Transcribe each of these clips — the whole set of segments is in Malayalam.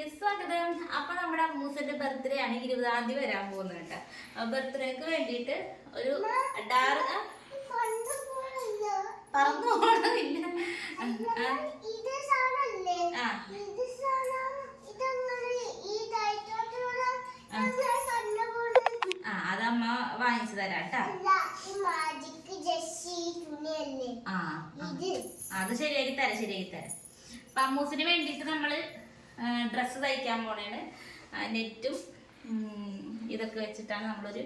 വീഡിയോയിലേക്ക് സ്വാഗതം. അപ്പൊ നമ്മുടെ അമ്മൂസിന്റെ ബർത്ത്ഡേ ആണ്. ഇരുപതാം തീയതി വരാൻ പോകുന്നത് കേട്ടോ. ബർത്ത്ഡേക്ക് വേണ്ടിയിട്ട് ഒരു അതമ്മ വാങ്ങിച്ചു തരാം കേട്ടോ. അത് ശരിയാക്കി തരാം ശരിയാക്കി തരാം. അപ്പൊ അമ്മൂസിന് വേണ്ടിയിട്ട് നമ്മൾ ഡ്രസ്സ് തയ്ക്കാൻ പോണേണ്. നെറ്റും ഇതൊക്കെ വെച്ചിട്ടാണ് നമ്മളൊരു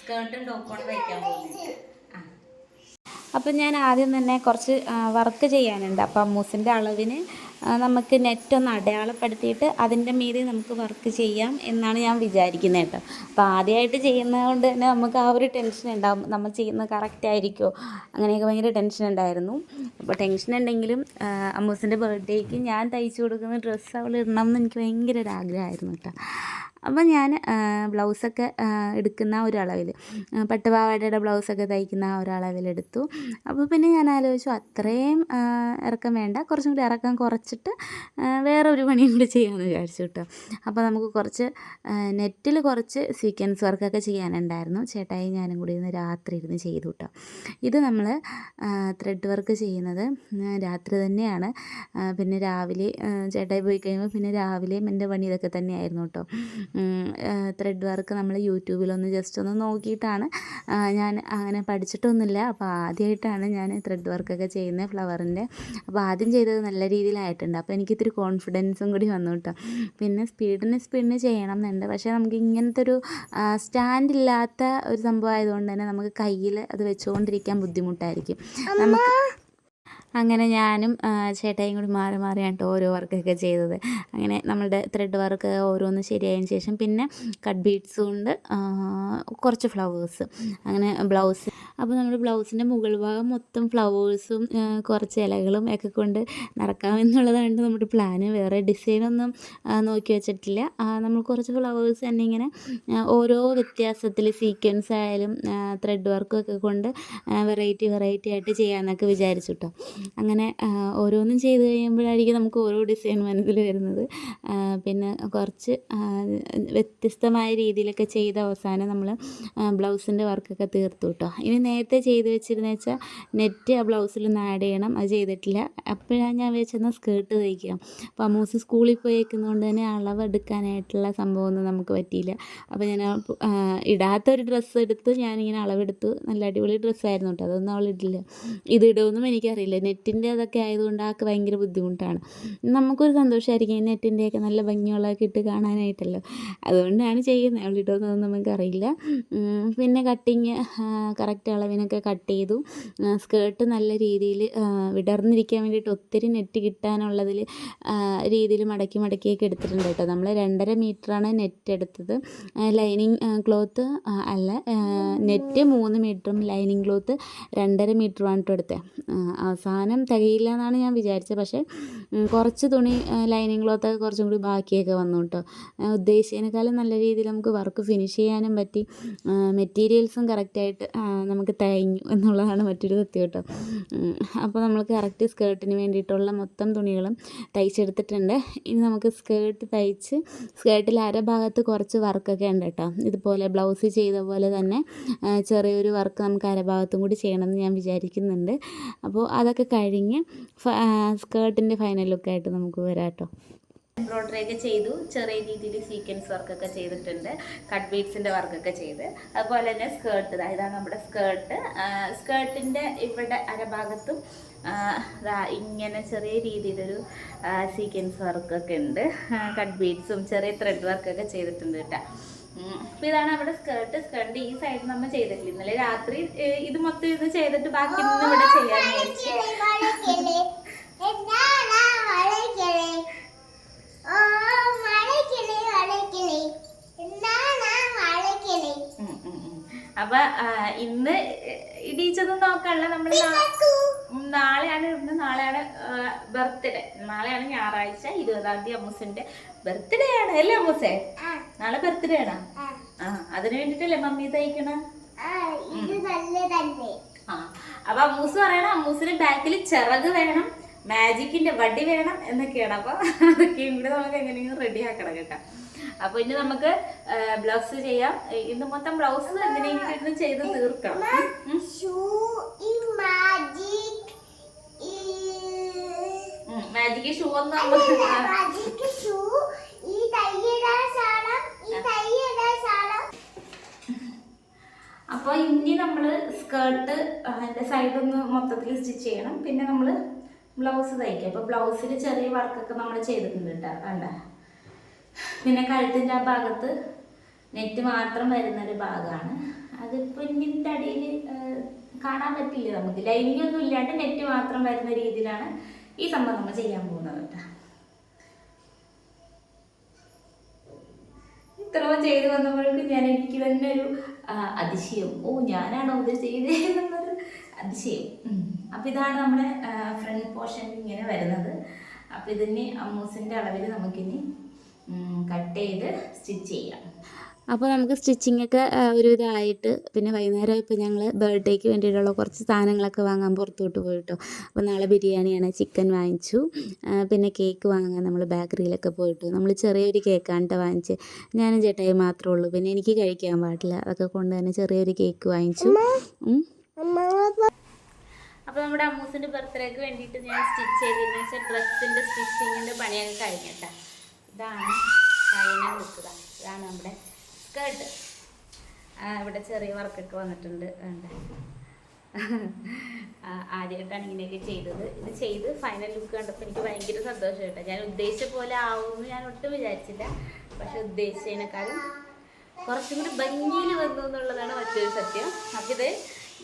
സ്കേർട്ടും ടോപ്പും തയ്ക്കാൻ പോകുന്നത് അപ്പം ഞാൻ ആദ്യം തന്നെ കുറച്ച് വർക്ക് ചെയ്യാനുണ്ട്. അപ്പം അമ്മൂസിന്റെ അളവിന് നമുക്ക് നെറ്റ് ഒന്ന് അടയാളപ്പെടുത്തിയിട്ട് അതിന്റെ മീതെ നമുക്ക് വർക്ക് ചെയ്യാം എന്നാണ് ഞാൻ വിചാരിക്കുന്നത് കേട്ടോ. അപ്പോൾ ആദ്യമായിട്ട് ചെയ്യുന്നത് കൊണ്ട് തന്നെ നമുക്ക് ആ ഒരു ടെൻഷൻ ഉണ്ടാകും നമ്മൾ ചെയ്യുന്നത് കറക്റ്റ് ആയിരിക്കുമോ അങ്ങനെയൊക്കെ ഭയങ്കര ടെൻഷൻ ഉണ്ടായിരുന്നു. അപ്പോൾ ടെൻഷൻ ഉണ്ടെങ്കിലും അമ്മൂസിന്റെ ബർത്ത്ഡേക്ക് ഞാൻ തയ്ച്ചു കൊടുക്കുന്ന ഡ്രസ്സ് അവൾ ഇടണം എന്ന് എനിക്ക് ഭയങ്കര ഒരു ആഗ്രഹമായിരുന്നു കേട്ടോ. അപ്പോൾ ഞാൻ ബ്ലൗസൊക്കെ എടുക്കുന്ന ഒരളവിൽ പട്ടുപാവാടയുടെ ബ്ലൗസൊക്കെ തയ്ക്കുന്ന ആ ഒരളവിലെടുത്തു അപ്പോൾ പിന്നെ ഞാൻ ആലോചിച്ചു അത്രയും ഇറക്കം വേണ്ട. കുറച്ചും കൂടി ഇറക്കം കുറച്ചിട്ട് വേറെ ഒരു പണിയും കൂടി ചെയ്യാമെന്ന് വിചാരിച്ചു കേട്ടോ അപ്പോൾ നമുക്ക് കുറച്ച് നെറ്റിൽ കുറച്ച് സീക്വൻസ് വർക്കൊക്കെ ചെയ്യാനുണ്ടായിരുന്നു. ചേട്ടായി ഞാനും കൂടി ഇന്ന് രാത്രി ഇരുന്ന് ചെയ്തു കേട്ടോ ഇത് നമ്മൾ ത്രെഡ് വർക്ക് ചെയ്യുന്നത് രാത്രി തന്നെയാണ്. പിന്നെ രാവിലെ ചേട്ടായി പോയി കഴിയുമ്പോൾ പിന്നെ രാവിലെയും എന്റെ പണി ഇതൊക്കെ തന്നെയായിരുന്നു കേട്ടോ ത്രെഡ് വർക്ക് നമ്മൾ യൂട്യൂബിലൊന്ന് ജസ്റ്റ് ഒന്ന് നോക്കിയിട്ടാണ്. ഞാൻ അങ്ങനെ പഠിച്ചിട്ടൊന്നുമില്ല. അപ്പോൾ ആദ്യമായിട്ടാണ് ഞാൻ ത്രെഡ് വർക്കൊക്കെ ചെയ്യുന്നത് ഫ്ലവറിന്റെ അപ്പോൾ ആദ്യം ചെയ്തത് നല്ല രീതിയിലായിട്ടുണ്ട്. അപ്പോൾ എനിക്ക് എനിക്കിത്തിരി കോൺഫിഡൻസും കൂടി വന്നു കേട്ടോ. പിന്നെ സ്പീഡിന് സ്പീഡിന് ചെയ്യണം എന്നുണ്ട്. പക്ഷേ നമുക്ക് ഇങ്ങനത്തെ ഒരു സ്റ്റാൻഡ് ഇല്ലാത്ത ഒരു സംഭവം ആയതുകൊണ്ട് തന്നെ നമുക്ക് കയ്യിൽ അത് വെച്ചുകൊണ്ടിരിക്കാൻ ബുദ്ധിമുട്ടായിരിക്കും. നമുക്ക് അങ്ങനെ ഞാനും ചേട്ടായും കൂടി മാറി മാറിയാണ് ഓരോ വർക്കൊക്കെ ചെയ്തത്. അങ്ങനെ നമ്മളുടെ ത്രെഡ് വർക്ക് ഓരോന്ന് ശരിയായതിന് ശേഷം പിന്നെ കട്ട് ബീഡ്സ് കൊണ്ട് കുറച്ച് ഫ്ലവേഴ്സ് അങ്ങനെ ബ്ലൗസ് അപ്പോൾ നമ്മൾ ബ്ലൗസിന്റെ മുകൾ ഭാഗം മൊത്തം ഫ്ലവേഴ്സും കുറച്ച് ഇലകളും ഒക്കെ കൊണ്ട് നിറക്കാമെന്നുള്ളതാണ് നമ്മുടെ പ്ലാന് വേറെ ഡിസൈനൊന്നും നോക്കി വെച്ചിട്ടില്ല. നമ്മൾ കുറച്ച് ഫ്ലവേഴ്സ് തന്നെ ഇങ്ങനെ ഓരോ വ്യത്യാസത്തിൽ സീക്വൻസ് ആയാലും ത്രെഡ് വർക്കും ഒക്കെ കൊണ്ട് വെറൈറ്റി വെറൈറ്റി ആയിട്ട് ചെയ്യാമെന്നൊക്കെ വിചാരിച്ചു കേട്ടോ അങ്ങനെ ഓരോന്നും ചെയ്ത് കഴിയുമ്പോഴായിരിക്കും നമുക്ക് ഓരോ ഡിസൈൻ മനസ്സിൽ വരുന്നത്. പിന്നെ കുറച്ച് വ്യത്യസ്തമായ രീതിയിലൊക്കെ ചെയ്ത് അവസാനം നമ്മൾ ബ്ലൗസിന്റെ വർക്കൊക്കെ തീർത്തു കേട്ടോ ഇനി നേരത്തെ ചെയ്ത് വെച്ചിരുന്ന വെച്ചാൽ നെറ്റ് ആ ബ്ലൗസിൽ ആഡ് ചെയ്യണം. അത് ചെയ്തിട്ടില്ല. അപ്പോഴാണ് ഞാൻ വെച്ചെന്നാൽ സ്കേർട്ട് തയ്ക്കാം. അപ്പോൾ അമ്മൂസ് സ്കൂളിൽ പോയേക്കുന്നതുകൊണ്ട് തന്നെ അളവ് എടുക്കാനായിട്ടുള്ള സംഭവമൊന്നും നമുക്ക് പറ്റിയില്ല. അപ്പോൾ ഞാൻ ഇടാത്ത ഒരു ഡ്രസ്സ് എടുത്ത് ഞാനിങ്ങനെ അളവെടുത്തു നല്ല അടിപൊളി ഡ്രസ്സായിരുന്നു കേട്ടോ അതൊന്നും അവൾ ഇടില്ല. ഇത് എനിക്കറിയില്ല. നെറ്റിന്റെ അതൊക്കെ ആയതുകൊണ്ട് ആൾക്ക് ഭയങ്കര ബുദ്ധിമുട്ടാണ്. നമുക്കൊരു സന്തോഷമായിരിക്കും ഈ നെറ്റിന്റെയൊക്കെ നല്ല ഭംഗിയുള്ളതൊക്കെ ഇട്ട് കാണാനായിട്ടല്ലോ. അതുകൊണ്ടാണ് ചെയ്യുന്നത്. അവൾ ഇടുമെന്നൊന്നും നമുക്കറിയില്ല. പിന്നെ കട്ടിങ് കറക്റ്റ് അളവിനൊക്കെ കട്ട് ചെയ്തു. സ്കേർട്ട് നല്ല രീതിയിൽ വിടർന്നിരിക്കാൻ വേണ്ടിയിട്ട് ഒത്തിരി നെറ്റ് കിട്ടാനുള്ളതിൽ രീതിയിൽ മടക്കി മടക്കിയൊക്കെ എടുത്തിട്ടുണ്ട് കേട്ടോ. നമ്മൾ രണ്ടര മീറ്ററാണ് നെറ്റ് എടുത്തത്. ലൈനിങ് ക്ലോത്ത് അല്ല നെറ്റ് മൂന്ന് മീറ്ററും ലൈനിങ് ക്ലോത്ത് രണ്ടര മീറ്ററുമാണ് കേട്ടോ എടുത്തത്. അവസാനം തികയില്ല എന്നാണ് ഞാൻ വിചാരിച്ചത്. പക്ഷേ കുറച്ച് തുണി ലൈനിങ് ക്ലോത്തൊക്കെ കുറച്ചും കൂടി ബാക്കിയൊക്കെ വന്നു കേട്ടോ ഉദ്ദേശിച്ചതിനേക്കാളും നല്ല രീതിയിൽ നമുക്ക് വർക്ക് ഫിനിഷ് ചെയ്യാനും പറ്റി. മെറ്റീരിയൽസും കറക്റ്റായിട്ട് നമുക്ക് തയ്ഞ്ഞു എന്നുള്ളതാണ് മറ്റൊരു സത്യം കേട്ടോ. അപ്പോൾ നമ്മൾ കറക്റ്റ് സ്കേർട്ടിന് വേണ്ടിയിട്ടുള്ള മൊത്തം തുണികളും തയ്ച്ചെടുത്തിട്ടുണ്ട്. ഇനി നമുക്ക് സ്കേർട്ട് തയ്ച്ച് സ്കേർട്ടിൽ അരഭാഗത്ത് കുറച്ച് വർക്കൊക്കെ ഉണ്ട് കേട്ടോ. ഇതുപോലെ ബ്ലൗസ് ചെയ്ത പോലെ തന്നെ ചെറിയൊരു വർക്ക് നമുക്ക് അരഭാഗത്തും കൂടി ചെയ്യണമെന്ന് ഞാൻ വിചാരിക്കുന്നുണ്ട്. അപ്പോൾ അതൊക്കെ കഴിഞ്ഞ് സ്കേർട്ടിന്റെ ഫൈനൽ ലുക്കായിട്ട് നമുക്ക് വരാം കേട്ടോ എംബ്രോയിഡറി ഒക്കെ ചെയ്തു ചെറിയ രീതിയിൽ സീക്വൻസ് വർക്കൊക്കെ ചെയ്തിട്ടുണ്ട് കട്ട് ബീഡ്സിന്റെ വർക്കൊക്കെ ചെയ്ത് അതുപോലെ തന്നെ സ്കേർട്ട് ഇതാണ് നമ്മുടെ സ്കേർട്ട് സ്കേർട്ടിന്റെ ഇവിടെ അരഭാഗത്തും ഇങ്ങനെ ചെറിയ രീതിയിലൊരു സീക്വൻസ് വർക്കൊക്കെ ഉണ്ട് കട്ട് ബീഡ്സും ചെറിയ ത്രെഡ് വർക്കൊക്കെ ചെയ്തിട്ടുണ്ട് കേട്ടോ അപ്പം ഇതാണ് അവിടെ സ്കേർട്ട് സ്കേർട്ട് ഈ സൈഡ് നമ്മൾ ചെയ്തിട്ടില്ല ഇന്നലെ രാത്രി ഇത് മൊത്തം ഇത് ചെയ്തിട്ട് ബാക്കി ഇന്ന് ഇവിടെ ചെയ്യാൻ അപ്പൊ ഇന്ന് ഇടിച്ചതും നോക്കാനുള്ള നമ്മൾ നാളെയാണ് ഇന്ന് നാളെയാണ് ബർത്ത്ഡേ. നാളെയാണ് ഞായറാഴ്ച ഇരുപതാം തീയതി അമ്മൂസിന്റെ ബർത്ത്ഡേ ആണ്. അല്ലേ അമ്മൂസേ? നാളെ ബർത്ത്ഡേ ആണോ? ആ. അതിനു വേണ്ടിട്ടല്ലേ മമ്മി തയ്ക്കണ? ആ അപ്പൊ അമ്മൂസ് പറയണ അമ്മൂസിന് ബാക്കിൽ ചിറക് വേണം. മാജിക്കിന്റെ വടി വേണം എന്നൊക്കെയാണ്. അപ്പൊ അതൊക്കെയും കൂടെ നമുക്ക് എങ്ങനെയെങ്കിലും റെഡി ആക്കണം കേട്ടോ. അപ്പൊ ഇനി നമുക്ക് ബ്ലൗസ് ചെയ്യാം. ഇന്ന് മൊത്തം ബ്ലൗസ് എങ്ങനെയെങ്കിലും ചെയ്ത് തീർക്കണം. മാജിക്ക് ഷൂ ഈ മാജിക് ഷൂ ഒന്നും അപ്പോൾ ഇനി നമ്മൾ സ്കേർട്ട് അതിന്റെ സൈഡൊന്ന് മൊത്തത്തിൽ സ്റ്റിച്ച് ചെയ്യണം. പിന്നെ നമ്മൾ ബ്ലൗസ് തയ്ക്കുക അപ്പോൾ ബ്ലൗസിൽ ചെറിയ വർക്കൊക്കെ നമ്മൾ ചെയ്തിട്ടുണ്ട് കേട്ടോ കണ്ട. പിന്നെ കഴുത്തിന്റെ ആ ഭാഗത്ത് നെറ്റ് മാത്രം വരുന്നൊരു ഭാഗമാണ് അതിപ്പോൾ ഇതിന്റെ അടിയിൽ കാണാൻ പറ്റില്ല നമുക്ക്. ലൈനിങ് ഒന്നും ഇല്ലാണ്ട് നെറ്റ് മാത്രം വരുന്ന രീതിയിലാണ് ഈ സംഭവം നമ്മൾ ചെയ്യാൻ പോകുന്നത് കേട്ടോ ഇത്രയും ചെയ്തു വന്നപ്പോഴേക്കും ഞാൻ എനിക്ക് തന്നെ ഒരു അതിശയം. ഓ ഞാനാണോ ഇത് ചെയ്തതെന്നൊരു അതിശയം ചെയ്യും അപ്പം ഇതാണ് നമ്മുടെ ഫ്രണ്ട് പോർഷൻ ഇങ്ങനെ വരുന്നത്. അപ്പം ഇതിന് അമ്മൂസിന്റെ അളവിൽ നമുക്കിനി കട്ട് ചെയ്ത് സ്റ്റിച്ച് ചെയ്യാം. അപ്പോൾ നമുക്ക് സ്റ്റിച്ചിങ് ഒക്കെ ഒരു ഇതായിട്ട് പിന്നെ വൈകുന്നേരം ഇപ്പോൾ ഞങ്ങൾ ബർത്ത്ഡേക്ക് വേണ്ടിയിട്ടുള്ള കുറച്ച് സാധനങ്ങളൊക്കെ വാങ്ങാൻ പുറത്തോട്ട് പോയിട്ടോ. അപ്പോൾ നാളെ ബിരിയാണിയാണ് ചിക്കൻ വാങ്ങിച്ചു. പിന്നെ കേക്ക് വാങ്ങാൻ നമ്മൾ ബേക്കറിയിലൊക്കെ പോയിട്ടു. നമ്മൾ ചെറിയൊരു കേക്കാണ് കേട്ടോ വാങ്ങിച്ച്. ഞാനും ചേട്ടായി മാത്രമേ ഉള്ളൂ. പിന്നെ എനിക്ക് കഴിക്കാൻ പാടില്ല. അതൊക്കെ കൊണ്ട് തന്നെ ചെറിയൊരു കേക്ക് വാങ്ങിച്ചു. അപ്പോൾ നമ്മുടെ അമ്മൂസിന്റെ ബർത്ത്ഡേക്ക് വേണ്ടിയിട്ട് ഞാൻ സ്റ്റിച്ച് ചെയ്തതെന്ന് വെച്ചാൽ ഡ്രസ്സിന്റെ സ്റ്റിച്ചിങ്ങിന്റെ പണിയൊക്കെ കഴിഞ്ഞിട്ടാ ഇതാണ് ഫൈനൽ ലുക്ക് ഇതാണ് നമ്മുടെ സ്കേർട്ട് ഇവിടെ ചെറിയ വർക്കൊക്കെ വന്നിട്ടുണ്ട്. വേണ്ട. ആദ്യമായിട്ടാണ് ഇങ്ങനെയൊക്കെ ചെയ്തത്. ഇത് ചെയ്ത് ഫൈനൽ ലുക്ക് കണ്ടപ്പോൾ എനിക്ക് ഭയങ്കര സന്തോഷം കേട്ടോ. ഞാൻ ഉദ്ദേശിച്ച പോലെ ആവുമെന്ന് ഞാൻ ഒട്ടും വിചാരിച്ചില്ല. പക്ഷെ ഉദ്ദേശിച്ചതിനേക്കാളും കുറച്ചും കൂടി ഭംഗിയിൽ വന്നു എന്നുള്ളതാണ് മറ്റൊരു സത്യം. അപ്പം ഇത്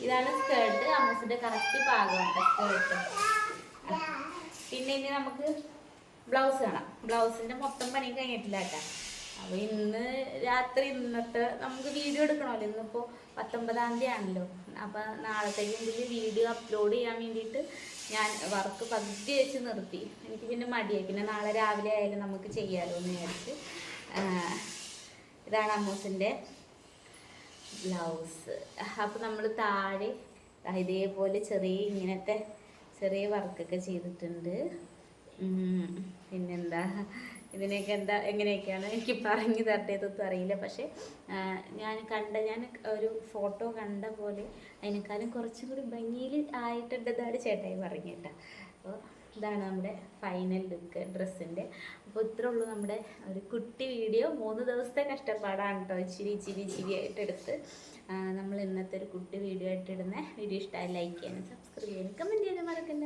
ഇതാണ് സ്കേർട്ട് അമ്മസിന്റെ കറക്റ്റ് പാകമാണ് സ്കേർട്ട് പിന്നെ ഇനി നമുക്ക് ബ്ലൗസ് കാണാം. ബ്ലൗസിന്റെ മൊത്തം പണി കഴിഞ്ഞിട്ടില്ല കേട്ടോ. അപ്പോൾ ഇന്ന് രാത്രി ഇന്നത്തെ നമുക്ക് വീഡിയോ എടുക്കണമല്ലോ. ഇന്നിപ്പോൾ പത്തൊമ്പതാം തീയതി ആണല്ലോ അപ്പോൾ നാളത്തേക്ക് മുമ്പിൽ വീഡിയോ അപ്ലോഡ് ചെയ്യാൻ വേണ്ടിയിട്ട് ഞാൻ വർക്ക് പകുതി വെച്ച് നിർത്തി. എനിക്ക് പിന്നെ മടിയായി. പിന്നെ നാളെ രാവിലെ ആയാലും നമുക്ക് ചെയ്യാമല്ലോ എന്ന് വിചാരിച്ച് ഇതാണ് അമ്മൂസിന്റെ ബ്ലൗസ്. അപ്പോൾ നമ്മൾ താഴെ ഇതേപോലെ ചെറിയ ഇങ്ങനത്തെ ചെറിയ വർക്കൊക്കെ ചെയ്തിട്ടുണ്ട്. പിന്നെന്താ? ഇതിനൊക്കെ എന്താ എങ്ങനെയൊക്കെയാണ്? എനിക്ക് പറഞ്ഞു തരേണ്ടതൊന്നും അറിയില്ല. പക്ഷേ ഞാൻ കണ്ട ഞാൻ ഒരു ഫോട്ടോ കണ്ട പോലെ അതിനേക്കാളും കുറച്ചും കൂടി ഭംഗിയിൽ ആയിട്ടുണ്ടെന്നാണ് ചേട്ടായി പറഞ്ഞു കേട്ടോ ഇതാണ് നമ്മുടെ ഫൈനൽ ലുക്ക് ഡ്രസ്സിന്റെ അപ്പോൾ ഇത്രേ ഉള്ളൂ നമ്മുടെ ഒരു കുട്ടി വീഡിയോ മൂന്ന് ദിവസത്തെ കഷ്ടപ്പാടാണ് കേട്ടോ ഇച്ചിരി ഇച്ചിരി ഇച്ചിരി ആയിട്ട് എടുത്ത്. നമ്മൾ ഇന്നത്തെ ഒരു കുട്ടി വീഡിയോ ആയിട്ട് ഇടുന്ന വീഡിയോ ഇഷ്ടമായി ലൈക്ക് ചെയ്യാനും സബ്സ്ക്രൈബ് ചെയ്യാനും കമന്റ് ചെയ്യാനും മറക്കണ്ട.